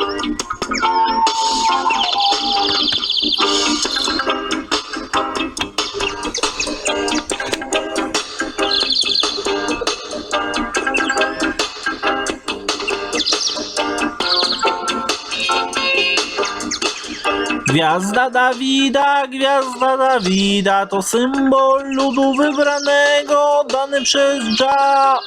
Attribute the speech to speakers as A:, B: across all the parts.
A: Thank you. Gwiazda Dawida, gwiazda Dawida to symbol ludu wybranego dany przez Dża.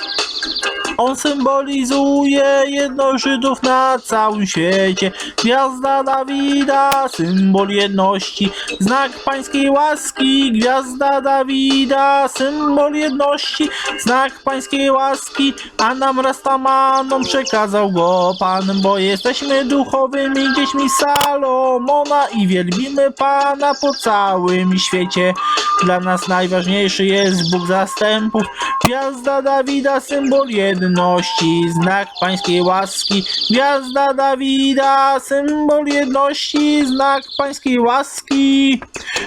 A: On symbolizuje jedność Żydów na całym świecie. Gwiazda Dawida, symbol jedności, znak pańskiej łaski. Gwiazda Dawida, symbol jedności, znak pańskiej łaski. A nam Rastamanom przekazał go Pan, bo jesteśmy duchowymi dziećmi Salomona i wielbimy Pana po całym świecie. Dla nas najważniejszy jest Bóg zastępów. Gwiazda Dawida, symbol jedności, znak pańskiej łaski. Gwiazda Dawida, symbol jedności, znak pańskiej łaski.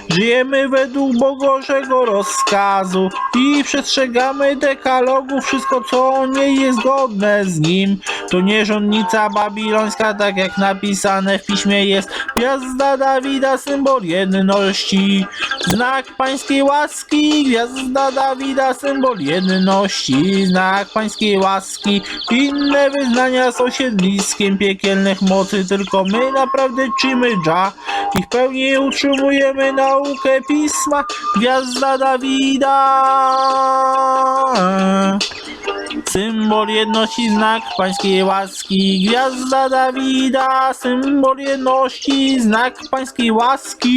A: Żyjemy według Bożego rozkazu i przestrzegamy dekalogu. Wszystko, co nie jest zgodne z nim, to nierządnica babilońska, tak jak napisane w piśmie jest. Gwiazda Dawida, symbol jedności, znak pańskiej łaski. Gwiazda Dawida, symbol jedności, znak pańskiej łaski. Inne wyznania są siedliskiem piekielnych mocy, tylko my naprawdę czymy Dża i w pełni utrzymujemy naukę pisma. Gwiazda Dawida. Symbol jedności, znak pańskiej łaski. Gwiazda Dawida, symbol jedności, znak pańskiej łaski.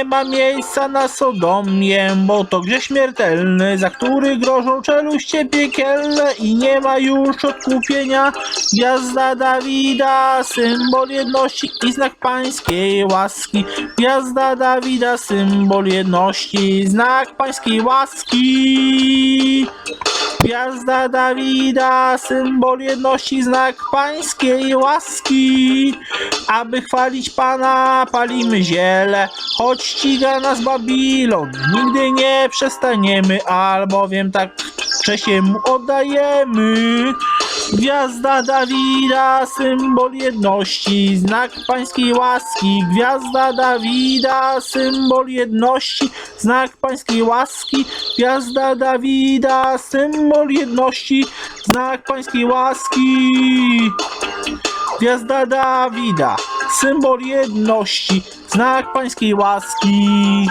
A: Nie ma miejsca na Sodomie, bo to grzech śmiertelny, za który grożą czeluście piekielne i nie ma już odkupienia. Gwiazda Dawida, symbol jedności i znak pańskiej łaski. Gwiazda Dawida, symbol jedności, znak pańskiej łaski. Gwiazda Dawida, symbol jedności, znak pańskiej łaski. Aby chwalić Pana, palimy ziele, choć ściga nas Babilon. Nigdy nie przestaniemy, albowiem tak wcześnie mu oddajemy. Gwiazda Dawida, symbol jedności, znak pańskiej łaski. Gwiazda Dawida, symbol jedności, znak pańskiej łaski. Gwiazda Dawida, symbol jedności, znak pańskiej łaski. Gwiazda Dawida, symbol jedności, znak pańskiej łaski.